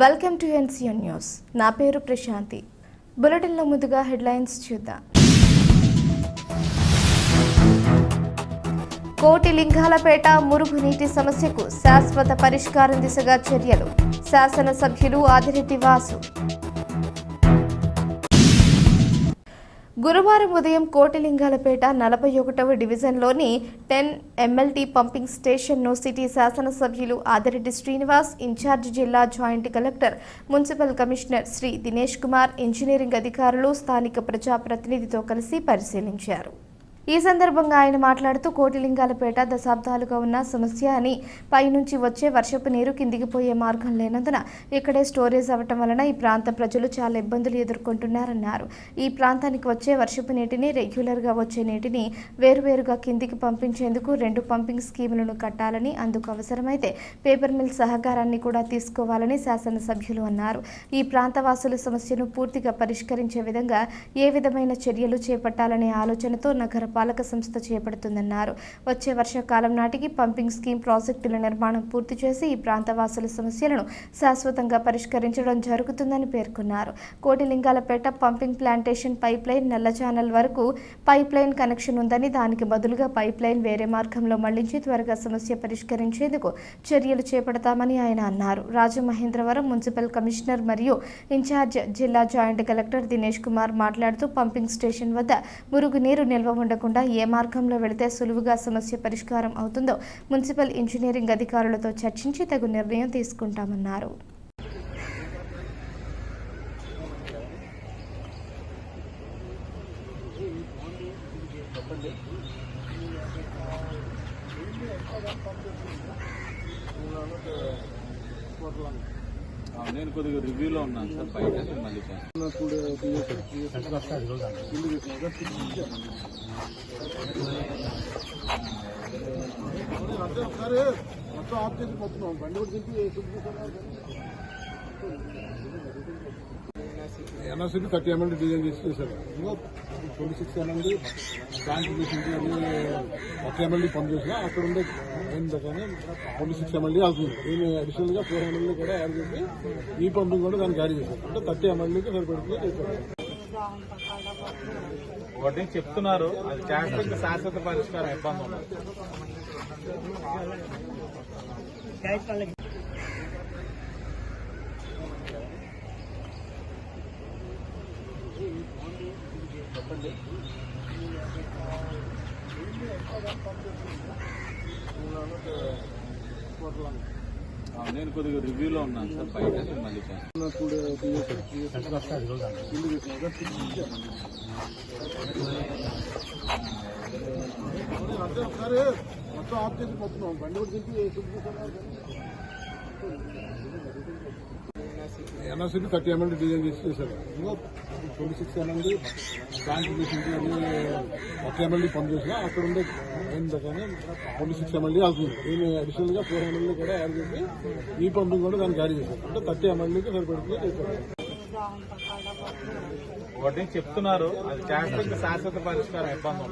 Welcome to NCN news. నా పేరు ప్రశాంతి. బులెటిన్లో ముందుగా హెడ్లైన్స్ చూద్దాం. కోటి లింగాలపేట మురుగునీటి సమస్యకు శాశ్వత పరిష్కారం దిశగా చర్యలు. శాసనసభ్యులు ఆదిరెడ్డి వాసు. గురువారం ఉదయం కోటిలింగాలపేట నలభై ఒకటవ డివిజన్లోని టెన్ ఎమ్మెల్టీ పంపింగ్ స్టేషన్ను సిటీ శాసనసభ్యులు ఆదిరెడ్డి శ్రీనివాస్ ఇన్ఛార్జ్ జిల్లా joint collector municipal commissioner Shri Dinesh Kumar engineering అధికారులు స్థానిక ప్రజాప్రతినిధితో కలిసి పరిశీలించారు. ఈ సందర్భంగా ఆయన మాట్లాడుతూ కోటిలింగాలపేట దశాబ్దాలుగా ఉన్న సమస్య అని పైనుంచి వచ్చే వర్షపు నీరు కిందికి పోయే మార్గం లేనందున ఇక్కడే స్టోరేజ్ అవ్వటం వలన ఈ ప్రాంత ప్రజలు చాలా ఇబ్బందులు ఎదుర్కొంటున్నారన్నారు. ఈ ప్రాంతానికి వచ్చే వర్షపు నీటిని రెగ్యులర్గా వచ్చే నీటిని వేరువేరుగా కిందికి పంపించేందుకు రెండు పంపింగ్ స్కీములను కట్టాలని అందుకు అవసరమైతే పేపర్ మిల్ సహకారాన్ని కూడా తీసుకోవాలని శాసనసభ్యులు అన్నారు. ఈ ప్రాంతవాసుల సమస్యను పూర్తిగా పరిష్కరించే విధంగా ఏ విధమైన చర్యలు చేపట్టాలనే ఆలోచనతో నగర పాలక సంస్థ చేపడుతుందన్నారు. వచ్చే వర్షాకాలం నాటికి పంపింగ్ స్కీమ్ ప్రాజెక్టుల నిర్మాణం పూర్తి చేసి ఈ ప్రాంతవాసుల సమస్యలను శాశ్వతంగా పరిష్కరించడం జరుగుతుందని పేర్కొన్నారు. కోటిలింగాలపేట పంపింగ్ ప్లాంటేషన్ పైప్లైన్ నల్ల ఛానల్ వరకు పైప్లైన్ కనెక్షన్ ఉందని దానికి బదులుగా పైప్లైన్ వేరే మార్గంలో మళ్ళించి త్వరగా సమస్య పరిష్కరించేందుకు చర్యలు చేపడతామని ఆయన అన్నారు. రాజమహేంద్రవరం మున్సిపల్ కమిషనర్ మరియు ఇన్ఛార్జ్ జిల్లా జాయింట్ కలెక్టర్ దినేష్ కుమార్ మాట్లాడుతూ పంపింగ్ స్టేషన్ వద్ద మురుగునీరు నిల్వ ఉండకుండా ఏ మార్గంలో వెళితే సులువుగా సమస్య పరిష్కారం అవుతుందో మున్సిపల్ ఇంజనీరింగ్ అధికారులతో చర్చించి తగు నిర్ణయం తీసుకుంటామన్నారు. ఆ, నేను కొద్దిగా రివ్యూలో ఉన్నాను సార్ బయట మళ్ళీ చేస్తాను. మొత్తం ఆఫ్ చేసి పోతున్నాం బండి కూడా దింపి ఎన్ఆర్సీకి థర్టీ ఎంఎల్ డిజైన్ చేసి చేశారు. ట్వంటీ సిక్స్ ఎంఎల్ బ్యాంక్ చేసింది అన్ని ఒక ఎంఎల్డీ పని చేసినా అక్కడ ఉండే మెయిన్ దగ్గర ట్వంటీ సిక్స్ ఎంఎల్డీ అవుతుంది. దీన్ని అడిషనల్గా ఫోర్ ఎంఎల్డీ కూడా యాడ్ చేసి ఈ పంపింగ్ కూడా దానికి యాడ్ చేశారు. అంటే థర్టీ ఎంఎల్డీకి సరిపడుతుంది ఒకటి చెప్తున్నారు అది శాశ్వత శాశ్వత పరిష్కారం ఇబ్బంది ఉంది నేను కొద్దిగా రివ్యూలో ఉన్నాను సార్ బయట మళ్ళీ చేస్తాను. మొత్తం ఆఫ్ చేసి పోతున్నాం బండి కూడా దింపి ఎన్ఆర్సీకి థర్టీ ఎంఎల్ డిజైన్ చేసి చేశారు. ట్వంటీ సిక్స్ ఎంఎల్ అన్ని ఒక ఎంఎల్డీ పని చేసినా అక్కడ ఉండే మెయిన్ దగ్గర ట్వంటీ సిక్స్ ఎంఎల్డీ అవుతుంది దీన్ని అడిషనల్గా ఫోర్ ఎంఎల్డీ కూడా యాడ్ చేసి ఈ పంపింగ్ కూడా దానికి యాడ్ చేశారు. అంటే థర్టీ ఎంఎల్డీకి సరిపడుతుంది ఒకటి చెప్తున్నారు. అది శాశ్వత శాశ్వత పరిష్కారం ఇబ్బంది